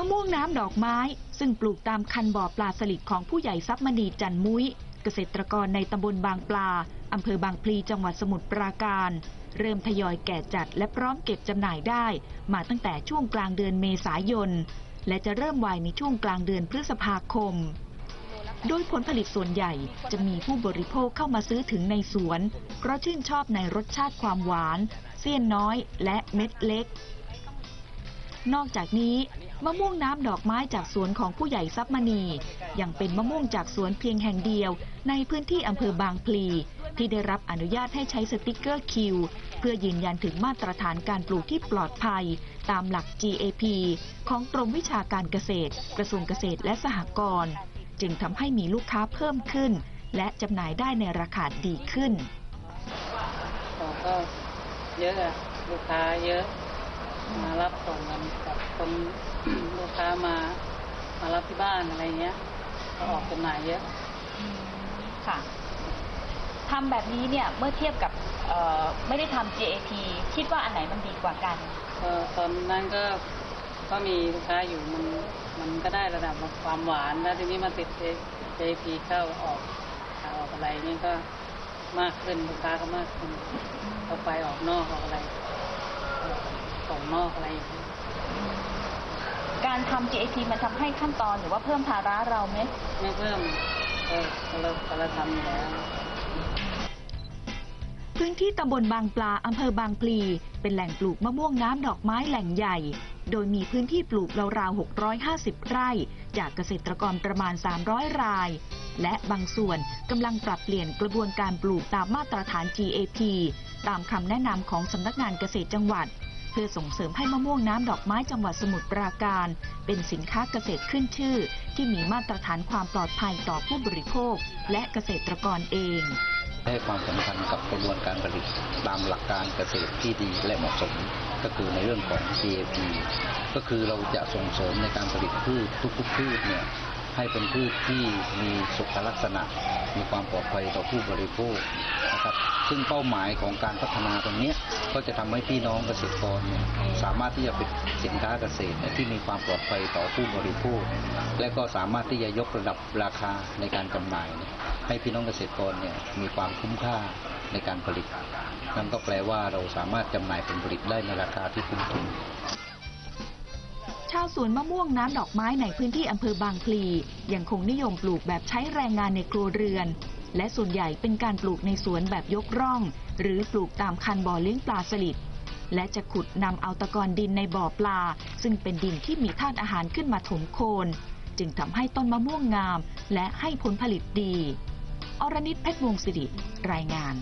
ะม่วงน้ำดอกไม้ ซึ่งปลูกตามคันบ่อปลาสลิดของผู้ใหญ่ทรัพย์มณีจันมุ้ย เกษตรกรในตำบลบางปลาอำเภอบางพลีจังหวัดสมุทรปราการ เริ่มทยอยแก่จัดและพร้อมเก็บจำหน่ายได้ มาตั้งแต่ช่วงกลางเดือนเมษายน และจะเริ่มไวในช่วงกลางเดือนพฤษภาคม โดยผลผลิตส่วนใหญ่จะมีผู้บริโภคเข้ามาซื้อถึงในสวน เพราะชื่นชอบในรสชาติความหวาน เสี้ยนน้อย และเม็ดเล็ก นอกจากนี้มะม่วงน้ำดอกไม้จากสวนของผู้ใหญ่ทรัพย์มณี ยังเป็นมะม่วงจากสวนเพียงแห่งเดียว ในพื้นที่อำเภอบางพลี ที่ได้รับอนุญาตให้ใช้สติกเกอร์คิว เพื่อยืนยันถึงมาตรฐานการปลูกที่ปลอดภัย ตามหลัก GAP ของกรมวิชาการเกษตร กระทรวงเกษตรและสหกรณ์จึงทำให้มีลูกค้าเพิ่มขึ้น และจำหน่ายได้ในราคาดีขึ้นของก็เยอะอะลูกค้าเยอะ มารับส่งกันกับคนลูกค้ามามารับที่บ้านอะไรเงี้ยก็ออกจำหน่ายเยอะค่ะทำแบบนี้เนี่ยเมื่อเทียบกับเอ่อไม่ได้ทำ GAP คิดว่าอันไหนมันดีกว่ากันก็ตอนนั้นก็ก็มีลูกค้าอยู่มันมันก็ได้ระดับความหวานแล้วทีนี้มาติด JP เข้าออกออกอะไรนี่ก็มากขึ้นลูกค้าก็มากขึ้นเอาไปออกนอกออกอะไรเอ่อ ส่งนอกอะไรอย่างเงี้ยการทำ GAP มันทำให้ขั้นตอนหรือว่าเพิ่มภาระเราไหมไม่เพิ่มเออเราเราทำอยู่แล้วพื้นที่ตำบลบางปลาอำเภอบางพลี เป็นแหล่งปลูกมะม่วงน้ำดอกไม้แหล่งใหญ่ โดยมีพื้นที่ปลูกราวๆ 650 ไร่ จากเกษตรกรประมาณ 300 ราย และบางส่วนกำลังปรับเปลี่ยนกระบวนการปลูกตามมาตรฐาน GAP ตามคำแนะนำของสำนักงานเกษตรจังหวัด เพื่อส่งเสริมให้มะม่วงน้ำดอกไม้จังหวัดสมุทรปราการ เป็นสินค้าเกษตรขึ้นชื่อ ที่มีมาตรฐานความปลอดภัยต่อผู้บริโภค และเกษตรกรเองให้ความสำคัญกับกระบวนการผลิตตามหลักการเกษตรที่ดีและเหมาะสม ก็คือในเรื่องของ GAP ก็คือเราจะส่งเสริมในการผลิตพืชทุกๆพืชเนี่ย ให้เป็นพืชที่มีสุขลักษณะ มีความปลอดภัยต่อผู้บริโภคนะครับ ซึ่งเป้าหมายของการพัฒนาตรงนี้ก็จะทำให้พี่น้องเกษตรกรสามารถที่จะเป็นสินค้าเกษตรที่มีความปลอดภัยต่อผู้บริโภค และก็สามารถที่จะยกระดับราคาในการจำหน่าย ให้พี่น้องเกษตรกรเนี่ยมีความคุ้มค่าในการผลิตนั่นก็แปลว่าเราสามารถจำหน่ายผลผลิตได้ในราคาที่คุ้มทุน ชาวสวนมะม่วงน้ำดอกไม้ในพื้นที่อำเภอบางพลียังคงนิยมปลูกแบบใช้แรงงานในครัวเรือน และส่วนใหญ่เป็นการปลูกในสวนแบบยกร่อง หรือปลูกตามคันบ่อเลี้ยงปลาสลิดและจะขุดนำเอาตะกอนดินในบ่อปลา ซึ่งเป็นดินที่มีธาตุอาหารขึ้นมาถมโคน จึงทำให้ต้นมะม่วงงาม และให้ผลผลิตดี อรณิตเพชรวงศิริรายงาน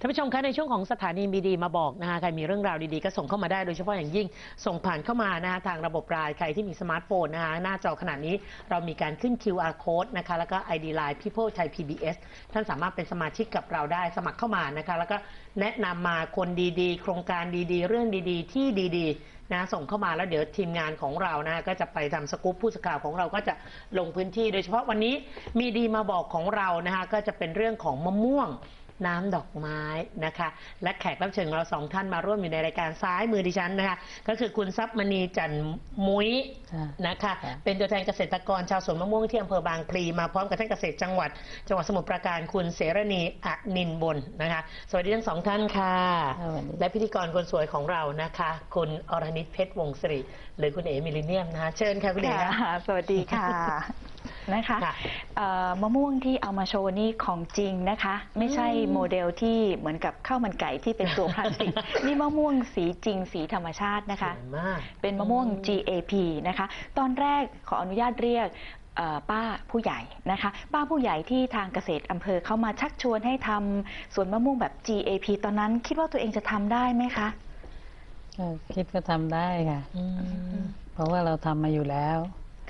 ท่านผู้ชมคะในช่วงของสถานีมีดีมาบอกนะคะใครมีเรื่องราวดีๆ ก็ส่งเข้ามาได้โดยเฉพาะอย่างยิ่งส่งผ่านเข้ามานะคะทางระบบรายใครที่มีสมาร์ทโฟนนะคะหน้าจอขนาดนี้เรามีการขึ้น QR code นะคะแล้วก็ ID Line People Thai PBS ท่านสามารถเป็นสมาชิกกับเราได้สมัครเข้ามานะคะแล้วก็แนะนำมาคนดีๆ โครงการดีๆ เรื่องดีๆ ที่ดีๆนะส่งเข้ามาแล้วเดี๋ยวทีมงานของเรานะก็จะไปทำสกู๊ปผู้สื่อข่าวของเราก็จะลงพื้นที่ โดยเฉพาะวันนี้มีดีมาบอกของเรานะคะก็จะเป็นเรื่องของมะม่วง น้ำดอกไม้นะคะ และแขกรับเชิญของเราสองท่านมาร่วมอยู่ในรายการซ้ายมือดิฉันนะคะ ก็คือคุณทรัพย์มณีจันทร์มุ้ยค่ะนะคะค่ะเป็นตัวแทนเกษตรกรชาวสวนมะม่วงที่อำเภอบางพลีมาพร้อมกับท่านเกษตรจังหวัด จังหวัดสมุทรปราการคุณเสรณีอนินบนนะคะ สวัสดีทั้งสองท่านค่ะสวัสดีและพิธีกรคนสวยของเรานะคะ คุณอรณิตเพชรวงศ์สิริหรือคุณเอ๋มิลลิเนียมนะคะเชิญค่ะคุณเอ๋ค่ะค่ะสวัสดีค่ะ นะคะค่ะเอ่อมะม่วงที่เอามาโชว์นี่ของจริงนะคะ ไม่ใช่อืมโมเดลที่เหมือนกับข้าวมันไก่ที่เป็นตัวพลาสติก นี่มะม่วงสีจริงสีธรรมชาตินะคะสวยมากเป็นมะม่วงอืม GAP นะคะ ตอนแรกขออนุญาตเรียกเอ่อป้าผู้ใหญ่นะคะ ป้าผู้ใหญ่ที่ทางเกษตรอำเภอเข้ามาชักชวนให้ทำสวนมะม่วงแบบ GAP ตอนนั้นคิดว่าตัวเองจะทำได้ไหมคะก็คิดว่าทำได้ค่ะอืมเพราะว่าเราทำมาอยู่แล้ว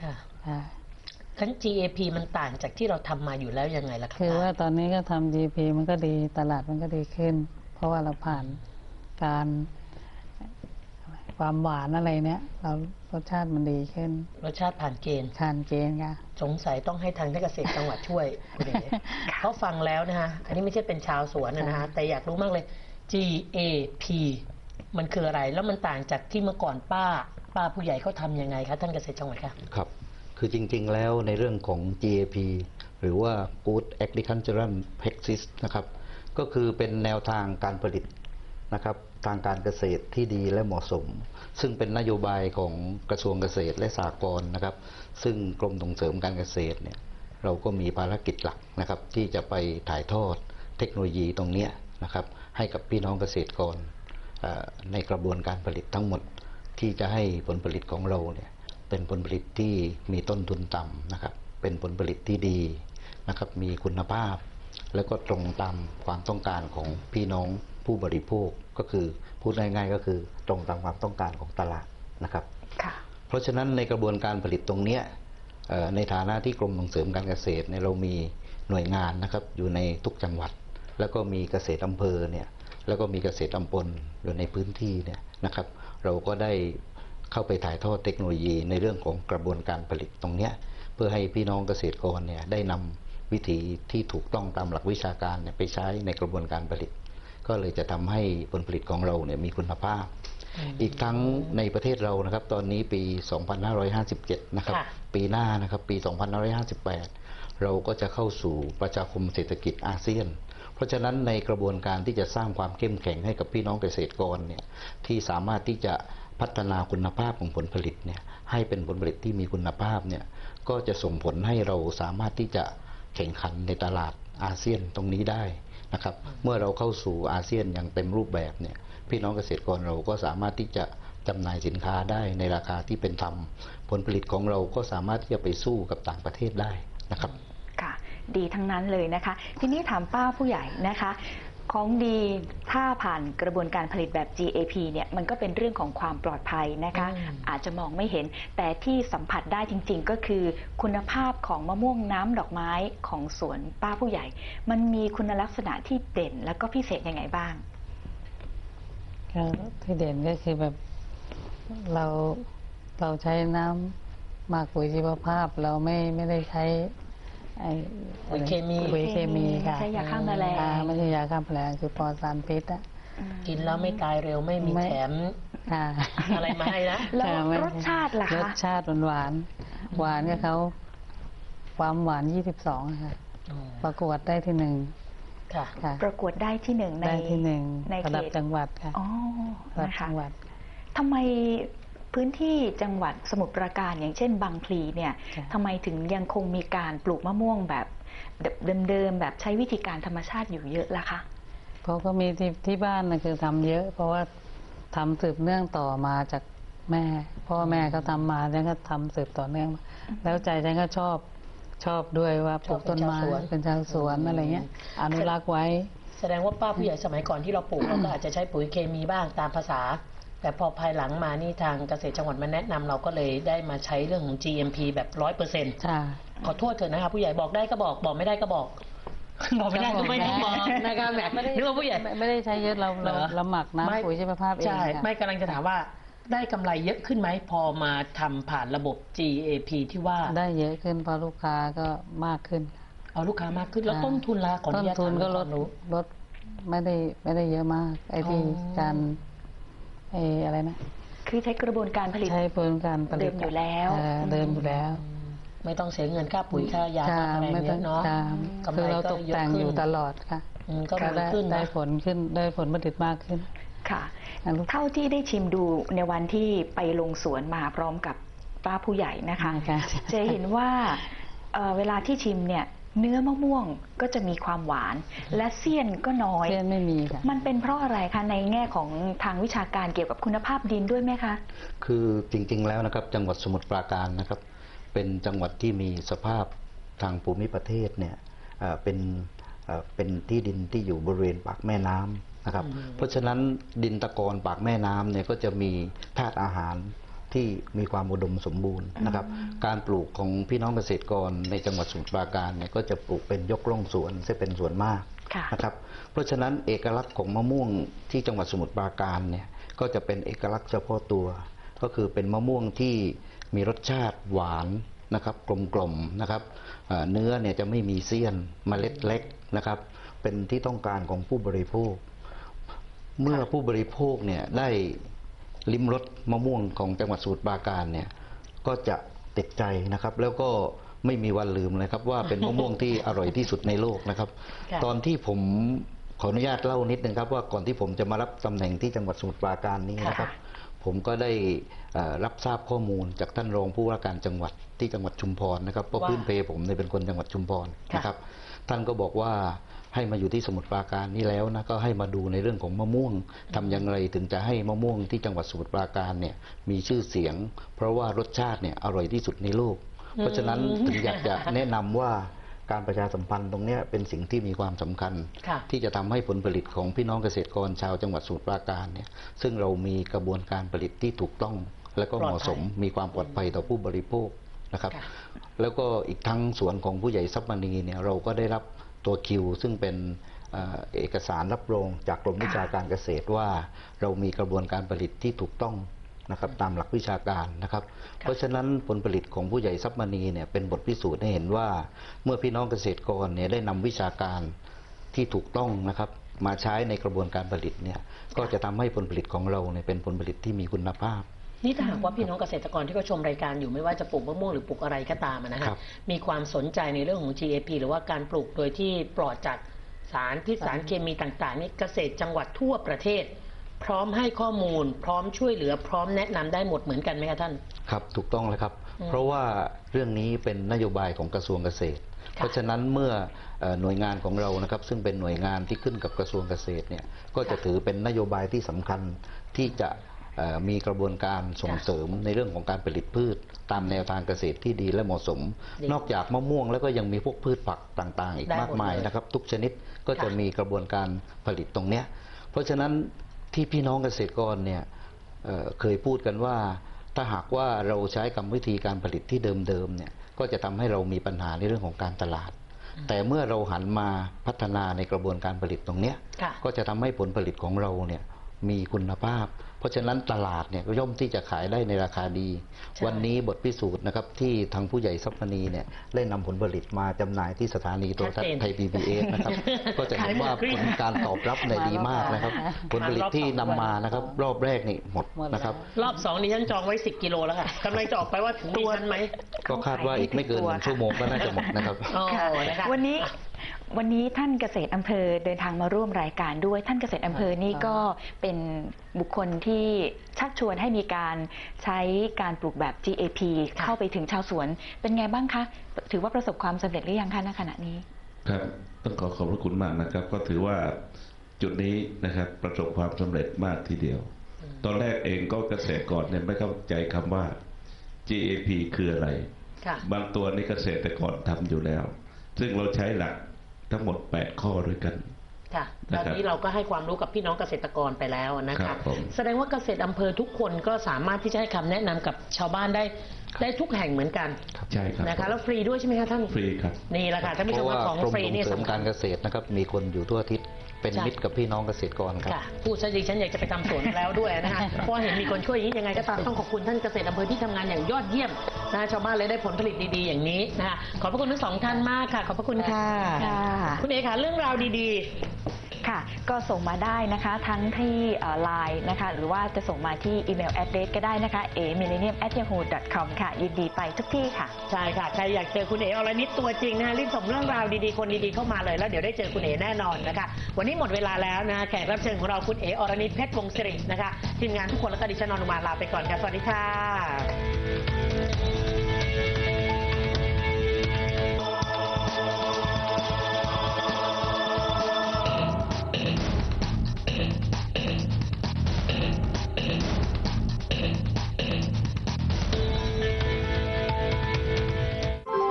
ค่ะ ค่ะทั้ง GAP มันต่างจากที่เราทำมาอยู่แล้วยังไงล่ะคะคือป้ว่าตอนนี้ก็ทำ GP มันก็ดีตลาดมันก็ดีขึ้น เพราะว่าเราผ่านการความหวานอะไรเนี้ยเรารสชาติมันดีขึ้น รสชาติผ่านเกณฑ์ทานเกณฑ์ค่ะสงสัยต้องให้ทางเกษตรจังหวัดช่วยคุณเอ๋เขาฟังแล้วนะฮะอันนี้ไม่ใช่เป็นชาวสวนนะฮะแต่อยากรู้มากเลย GAP มันคืออะไรแล้วมันต่างจากที่เมื่อก่อนป้า ป้าผู้ใหญ่เขาทำยังไงคะท่านเกษตรจังหวัดคะครับ คือจริงๆ แล้วในเรื่องของ GAP หรือว่า Good Agricultural Practice นะครับ ก็คือเป็นแนวทางการผลิตนะครับทางการเกษตรที่ดีและเหมาะสม ซึ่งเป็นนโยบายของกระทรวงเกษตรและสหกรณ์นะครับ ซึ่งกรมส่งเสริมการเกษตรเนี่ยเราก็มีภารกิจหลักนะครับ ที่จะไปถ่ายทอดเทคโนโลยีตรงเนี้ยนะครับ ให้กับพี่น้องเกษตรกรในกระบวนการผลิตทั้งหมดที่จะให้ผลผลิตของเราเนี่ย เป็นผลผลิตที่มีต้นทุนต่ำนะครับ เป็นผลผลิตที่ดีนะครับ มีคุณภาพ แล้วก็ตรงตามความต้องการของพี่น้องผู้บริโภคก็คือพูดง่ายๆก็คือตรงตามความต้องการของตลาดนะครับค่ะเพราะฉะนั้นในกระบวนการผลิตตรงเนี้ยเอ่อในฐานะที่กรมส่งเสริมการเกษตรเนี่ยเรามีหน่วยงานนะครับอยู่ในทุกจังหวัด แล้วก็มีเกษตรอำเภอเนี่ยแล้วก็มีเกษตรตำบลอยู่ในพื้นที่เนี่ยนะครับ เราก็ได้ เข้าไปถ่ายทอดเทคโนโลยีในเรื่องของกระบวนการผลิตตรงเนี้ยเพื่อให้พี่น้องเกษตรกรเนี่ยได้นำวิธีที่ถูกต้องตามหลักวิชาการเนี่ยไปใช้ในกระบวนการผลิต ก็เลยจะทำให้ผลผลิตของเราเนี่ยมีคุณภาพ อีกทั้งในประเทศเรานะครับ ตอนนี้ปี 2557 นะครับค่ะปีหน้านะครับปี 2558 เราก็จะเข้าสู่ประชาคมเศรษฐกิจอาเซียนเพราะฉะนั้นในกระบวนการที่จะสร้างความเข้มแข็งให้กับพี่น้องเกษตรกรเนี่ยที่สามารถที่จะ พัฒนาคุณภาพของผลผลิตเนี่ยให้เป็นผลผลิตที่มีคุณภาพเนี่ยก็จะส่งผลให้เราสามารถที่จะแข่งขันในตลาดอาเซียนตรงนี้ได้นะครับเมื่อเราเข้าสู่อาเซียนอย่างเต็มรูปแบบเนี่ยพี่น้องเกษตรกรเราก็สามารถที่จะจำหน่ายสินค้าได้ในราคาที่เป็นธรรม ผลผลิตของเราก็สามารถที่จะไปสู้กับต่างประเทศได้นะครับ ค่ะ ดีทั้งนั้นเลยนะคะ ทีนี้ถามป้าผู้ใหญ่นะคะ ของดีถ้าผ่านกระบวนการผลิตแบบ GAP เนี่ยมันก็เป็นเรื่องของความปลอดภัยนะคะอืมอาจจะมองไม่เห็น แต่ที่สัมผัสได้จริง ๆ ก็คือ คุณภาพของมะม่วงน้ำดอกไม้ของสวนป้าผู้ใหญ่ มันมีคุณลักษณะที่เด่นแล้วก็พิเศษยังไงบ้างก็ที่เด่นก็คือแบบเราเราใช้น้ำหมักปุ๋ยชีวภาพ เราไม่ไม่ได้ใช้ ไอ้ปุ๋ยเคมี ปุ๋ยเคมีค่ะใช้ยาฆ่าแมลง อ่ไม่ใช่ยาฆ่าแมลงคือปลอดสารพิษอะกินแล้วไม่ตายเร็วไม่มีไม่แถม ค่ะอะไรมาให้นะ แล้วค่ะไม่รสชาติล่ะรคะสชาติหวานหวานหวานกับเขาความหวานยี่สิบสองค่ะ ประกวดได้ที่หนึ่งค่ะ ค่ะ ประกวดได้ที่หนึ่งในได้ที่หนึ่งในระเขดับตจังหวัดค่ะอ๋อระดับนะคะจังหวัด ทำไม พื้นที่จังหวัดสมุทรปราการอย่างเช่นบางพลีเนี่ยค่ะทำไมถึงยังคงมีการปลูกมะม่วงแบบเดิมๆแบบใช้วิธีการธรรมชาติอยู่เยอะล่ะคะเพราะก็มีที่ที่บ้านนะคือทำเยอะ เพราะว่าทำสืบเนื่องต่อมาจากแม่ พ่อแม่ก็ทำมาฉันก็ทำสืบต่อเนื่องมาแล้วใจฉันก็ชอบชอบด้วยว่าปลูกต้นไม้ชอบเป็เป็นนชาชาววสสววนนอะไรเงี้ยอนุรักษ์ไว้ แสดงว่าป้าผู้ใหญ่สมัยก่อนที่เราปลูกเราก็อาจจะใช้ปุ๋ยเคมีบ้างตามภาษา แต่พอภายหลังมานี่ทางเกษตรจังหวัดมาแนะนำเราก็เลยได้มาใช้เรื่องของ GMP แบบร้อยเปอร์เซ็นต์ค่ะขอโทษเถอะนะคะผู้ใหญ่บอกได้ก็บอกบอกไม่ได้ก็บอกบอกไม่ได้ก็ไม่ต้องบอกนะคะแหมนึกว่าผู้ใหญ่ไม่ไม่ได้ใช้เยอะเราเราเหรอเราหมักไม่น้ำปุ๋ยชีวภาพเองใช่ค่ะไม่กำลังจะถามว่าได้กำไรเยอะขึ้นไหมพอมาทำผ่านระบบ GAP ที่ว่า ได้เยอะขึ้นเพราะลูกค้าก็มากขึ้น เอาลูกค้ามากขึ้นแล้วอ่าต้นทุนละขออต้นนุญาตทุนถามก็ลดความรู้ลดไม่ได้ไม่ได้เยอะมากไอ้ที่อ๋อการ ไอ้อะไรนะคือใช้กระบวนการผลิตใช้เพื่อการผลิตเดิมอยู่แล้วเออเดิมอยู่แล้ว ไม่ต้องเสียเงินค่าปุ๋ยค่ายาค่ะค่าอะไรไม่เยต้ออะงเนาะค่ะกำไรคือเราก็ตกเยอะแต่งขึ้นอยู่ตลอดค่ะอืมก็ก็ดีได้ขึ้นได้นะผลขึ้นได้ผลผลิตมากขึ้นค่ะนะลูกเท่าที่ได้ชิมดูในวันที่ไปลงสวนมาพร้อมกับป้าผู้ใหญ่นะคะค่ะจะเห็นว่าเอ่อเวลาที่ชิมเนี่ย เนื้อมะม่วงก็จะมีความหวาน และเสี้ยนก็น้อย เส้นไม่มีค่ะ มันเป็นเพราะอะไรคะในแง่ของทางวิชาการเกี่ยวกับคุณภาพดินด้วยไหมคะ คือจริงๆแล้วนะครับจังหวัดสมุทรปราการนะครับเป็นจังหวัดที่มีสภาพทางภูมิประเทศเนี่ยเอ่อเป็นเอ่อเป็นที่ดินที่อยู่บริเวณปากแม่น้ำนะครับ เพราะฉะนั้นดินตะกอนปากแม่น้ำเนี่ยก็จะมีธาตุอาหาร ที่มีความอุดมสมบูรณ์นะครับ การปลูกของพี่น้องเกษตรกรในจังหวัดสมุทรปราการเนี่ยก็จะปลูกเป็นยกร่องสวนซึ่งเป็นส่วนมากค่ะนะครับ เพราะฉะนั้นเอกลักษณ์ของมะม่วงที่จังหวัดสมุทรปราการเนี่ยก็จะเป็นเอกลักษณ์เฉพาะตัว ก็คือเป็นมะม่วงที่มีรสชาติหวานนะครับกลมๆนะครับเอ่อเนื้อเนี่ยจะไม่มีเสี้ยนเมล็ดเล็กนะครับ เป็นที่ต้องการของผู้บริโภค เมื่อผู้บริโภคเนี่ยได้ ลิ้มรสมะม่วงของจังหวัดสมุทรปราการเนี่ยก็จะติดใจนะครับ แล้วก็ไม่มีวันลืมเลยครับ ว่าเป็นมะม่วงที่อร่อยที่สุดในโลกนะครับค่ะตอนที่ผมขออนุญาตเล่านิดนึงครับว่าก่อนที่ผมจะมารับตำแหน่งที่จังหวัดสมุทรปราการนี้นะครับ ผมก็ได้เอ่อรับทราบข้อมูลจากท่านรองผู้ว่าการจังหวัดที่จังหวัดชุมพรนะครับเพราะว่าพื้นเพผมเนี่ยเป็นคนจังหวัดชุมพรนะครับ ท่านก็บอกว่า ให้มาอยู่ที่สมุทรปราการนี่แล้วนะก็ให้มาดูในเรื่องของมะม่วงทำอย่างไรถึงจะให้มะม่วงที่จังหวัดสมุทรปราการเนี่ยมีชื่อเสียง เพราะว่ารสชาติเนี่ยอร่อยที่สุดในโลก เพราะฉะนั้นถึงอยากจะแนะนำว่าการประชาสัมพันธ์ตรงเนี้ยเป็นสิ่งที่มีความสำคัญค่ะที่จะทำให้ผลผลิตของพี่น้องเกษตรกรชาวจังหวัดสมุทรปราการเนี่ยซึ่งเรามีกระบวนการผลิตที่ถูกต้อง และก็เหมาะสมมีความปลอดภัยต่อผู้บริโภคนะครับค่ะแล้วก็อีกทั้งส่วนของผู้ใหญ่ทรัพย์มณีเนี่ยเราก็ได้รับ ตัวคิวซึ่งเป็นเอ่อเอกสารรับรองจากกรมวิชาการเกษตรว่า เรามีกระบวนการผลิตที่ถูกต้องนะครับตามหลักวิชาการนะครับ เพราะฉะนั้นผลผลิตของผู้ใหญ่ทรัพย์มณีเนี่ยเป็นบทพิสูจน์ให้เห็นว่า เมื่อพี่น้องเกษตรกรเนี่ยได้นำวิชาการที่ถูกต้องนะครับมาใช้ในกระบวนการผลิตเนี่ยก็จะทำให้ผลผลิตของเราเนี่ยเป็นผลผลิตที่มีคุณภาพ นี่ถ้าหากว่าพี่น้องเกษตรกรที่เขาชมรายการอยู่ไม่ว่าจะปลูกมะม่วงหรือปลูกอะไรก็ตามอะนะฮะครับมีความสนใจในเรื่องของ GAP หรือว่าการปลูกโดยที่ปลอดจากสารพิษสารเคมีต่างๆนี่เกษตรจังหวัดทั่วประเทศ พร้อมให้ข้อมูล พร้อมช่วยเหลือพร้อมแนะนำได้หมดเหมือนกันไหมคะท่าน ครับถูกต้องแล้วครับอืมเพราะว่าเรื่องนี้เป็นนโยบายของกระทรวงเกษตรเพราะฉะนั้นเมื่อเอ่อหน่วยงานของเรานะครับ ซึ่งเป็นหน่วยงานที่ขึ้นกับกระทรวงเกษตรเนี่ยก็จะถือเป็นนโยบายที่สำคัญที่จะเอ่อ มีกระบวนการส่งเสริมในเรื่องของการผลิตพืช ตามแนวทางเกษตรที่ดีและเหมาะสมดีนอกจากมะม่วงแล้วก็ยังมีพวกพืชผักต่างๆ อีกได้หมดมากมายเลยนะครับ ทุกชนิดก็จะค่ะมีกระบวนการผลิตตรงเนี้ยเพราะฉะนั้นที่พี่น้องเกษตรกรเนี่ยเอ่อเคยพูดกันว่า ถ้าหากว่าเราใช้กรรมวิธีการผลิตที่เดิมๆเนี่ยก็จะทำให้เรามีปัญหาในเรื่องของการตลาด แต่เมื่อเราหันมาพัฒนาในกระบวนการผลิตตรงเนี้ยค่ะก็จะทำให้ผลผลิตของเราเนี่ย มีคุณภาพ เพราะฉะนั้นตลาดเนี่ยก็ย่อมที่จะขายได้ในราคาดีใช่วันนี้บทพิสูจน์นะครับที่ทางผู้ใหญ่ทรัพย์มณีเนี่ยได้นำผลผลิตมาจำหน่ายที่สถานีโทรทัศน์ไทย PBS นะครับ ก็จะเห็นว่าผลการตอบรับเนี่ยดีมากนะครับ ผลผลิตที่นำมานะครับ รอบแรกนี่หมดหมดแล้วนะครับ รอบสองนี้ฉันจองไว้ 10 กิโลแล้วค่ะกำลังจะออกไปว่าถึงดิฉันไหมก็คาดว่าอีกไม่เกินหนึ่งชั่วโมงก็น่าจะหมดนะครับอ๋อค่ะนะคะวันนี้ วันนี้ท่านเกษตรอำเภอเดินทางมาร่วมรายการด้วยท่านเกษตรอำเภอนี่ก็เป็นบุคคลที่ชักชวนให้มีการใช้การปลูกแบบ GAP ค่ะเข้าไปถึงชาวสวน เป็นไงบ้างคะ ถือว่าประสบความสำเร็จหรือยังคะณขณะนี้ ครับต้องขอขอบพระคุณมากนะครับ ก็ถือว่าจุดนี้นะครับประสบความสำเร็จมากทีเดียว ตอนแรกเองก็เกษตรกรเนี่ยไม่เข้าใจคำว่า GAP คืออะไรค่ะบางตัวนี่เกษตรกรทำอยู่แล้ว ซึ่งเราใช้หลัก ทั้งหมด 8 ข้อด้วยกันค่ะตนะอนครับนี้เราก็ให้ความรู้กับพี่น้องเกษตรกรไปแล้วนะครัคะบผมแสดงว่าเกษตรอำเภอทุกคนก็สามารถที่จะให้คำแนะนำกับชาวบ้านได้ได้ทุกแห่งเหมือนกันใช่ครับนะคะแล้วฟรีด้วยใช่ไหมคะท่านฟรีครับนี่แหละค่ะท่านเพผู้ชมราะว่าว่าของกรมฟรีส่งนี่เสริมสำคักาญรเกษตรนะครับมีคนอยู่ทั่วอาทิศ เป็นใช่มิตรกับพี่น้องเกษตรกรครับ ค่ะพูดซะดิฉันอยากจะไปทำสวนแล้วด้วยนะคะเพราะว่าเห็นมีคนช่วยอย่างนี้ยังไงก็ตามต้องขอบคุณท่านเกษตรอำเภอที่ทำงานอย่างยอดเยี่ยมนะชาวบ้านเลยได้ผลผลิตดีๆอย่างนี้นะคะขอบพระคุณทั้งสองท่านมากค่ะ ขอบพระคุณค่ะ ค่ะ คุณเอค่ะเรื่องราวดี ค่ะ ก็ส่งมาได้นะคะ ทั้งที่ไลน์นะคะ หรือว่าจะส่งมาที่อีเมลแอดเดสก็ได้นะคะ a m i l l e n i u m yahoo com ค่ะ ยินดีไปทุกที่ค่ะ ใช่ค่ะ ใครอยากเจอคุณเออรนิดตัวจริงนะคะรีบส่งเรื่องราวดีๆ คนดีๆ เข้ามาเลย แล้วเดี๋ยวได้เจอคุณเอแน่นอนนะคะ วันนี้หมดเวลาแล้วนะแขกรับเชิญของเราคุณเออรนิดเพชรวงศ์สิรินะคะทีมงานทุกคนแล้วก็ดิฉันนอนอุมาลาไปก่อนค่ะสวัสดีค่ะ